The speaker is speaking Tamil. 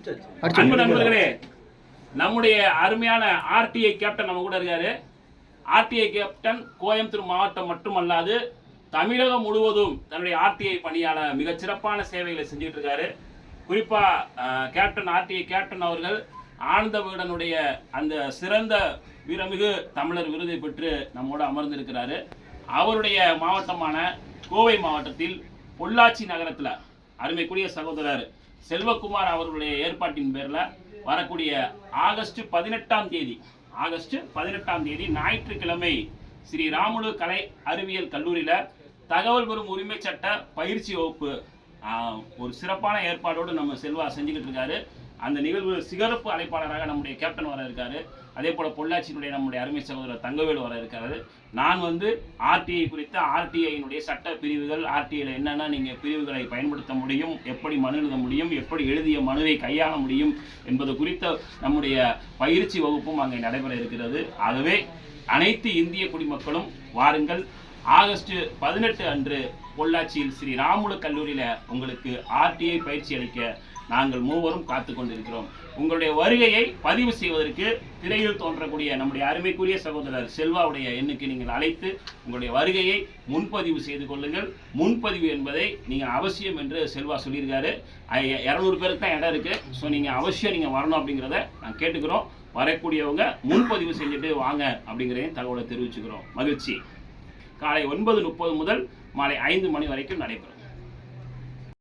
அன்பு நண்பர்களே நம்முடைய அருமையான ஆர்டிஐ கேப்டன் நம்ம கூட இருக்காரு. ஆர்டிஐ கேப்டன் கோயம்புத்தூர் மாவட்டம் மட்டுமல்லாது தமிழகம் முழுவதும் தன்னுடைய ஆர்டிஐ பணியால மிகச் சிறப்பான சேவைகளை செஞ்சுட்டு இருக்காரு. குறிப்பா அஹ், கேப்டன் ஆர்டிஐ கேப்டன் அவர்கள் ஆனந்த விகடனுடைய அந்த சிறந்த வீரமிகு தமிழர் விருதை பெற்று நம்மோடு அமர்ந்திருக்கிறாரு. அவருடைய மாவட்டமான கோவை மாவட்டத்தில் பொள்ளாச்சி நகரத்தில் அருமைக்குரிய சகோதரர் செல்வகுமார் அவர்களுடைய ஏற்பாட்டின் பேரில் வரக்கூடிய ஆகஸ்ட் பதினெட்டாம் தேதி ஆகஸ்ட் பதினெட்டாம் தேதி ஞாயிற்றுக்கிழமை ஸ்ரீ ராமுலு கலை அறிவியல் கல்லூரியில் தகவல் பெறும் உரிமை சட்ட பயிற்சி வகுப்பு ஒரு சிறப்பான ஏற்பாடோடு நம்ம செல்வா செஞ்சுக்கிட்டு இருக்காரு. அந்த நிகழ்வு சிகரப்பு அழைப்பாளராக நம்முடைய கேப்டன் வர இருக்காரு. அதே போல பொள்ளாச்சியினுடைய நம்முடைய அருமை சகோதரர் தங்கவேலு வர இருக்காரு. நான் வந்து ஆர்டிஐ குறித்த ஆர்டிஐயினுடைய சட்ட பிரிவுகள் ஆர்டிஐல என்னென்ன நீங்கள் பிரிவுகளை பயன்படுத்த முடியும் எப்படி மனு எழுத முடியும் எப்படி எழுதிய மனுவை கையாள முடியும் என்பது குறித்த நம்முடைய பயிற்சி வகுப்பும் அங்கே நடைபெற இருக்கிறது. ஆகவே அனைத்து இந்திய குடிமக்களும் வாருங்கள். ஆகஸ்ட் பதினெட்டு அன்று பொள்ளாச்சியில் ஸ்ரீ ராமுலு கல்லூரியில் உங்களுக்கு ஆர்டிஐ பயிற்சி அளிக்க நாங்கள் மூவரும் காத்து கொண்டிருக்கிறோம். உங்களுடைய வருகையை பதிவு செய்வதற்கு திரையில் தோன்றக்கூடிய நம்முடைய அருமைக்குரிய சகோதரர் செல்வாவுடைய எண்ணுக்கு நீங்கள் அழைத்து உங்களுடைய வருகையை முன்பதிவு செய்து கொள்ளுங்கள். முன்பதிவு என்பதை நீங்கள் அவசியம் என்று செல்வா சொல்லியிருக்காரு. இரநூறு பேருக்கு தான் இடம் இருக்குது ஸோ நீங்கள் அவசியம் நீங்கள் வரணும் அப்படிங்கிறத நான் கேட்டுக்கிறோம். வரக்கூடியவங்க முன்பதிவு செஞ்சுட்டு வாங்க அப்படிங்கிறதையும் தகவலை தெரிவிச்சுக்கிறோம். மகிழ்ச்சி. காலை ஒன்பது முப்பது முதல் மாலை ஐந்து மணி வரைக்கும் நடைபெறும்.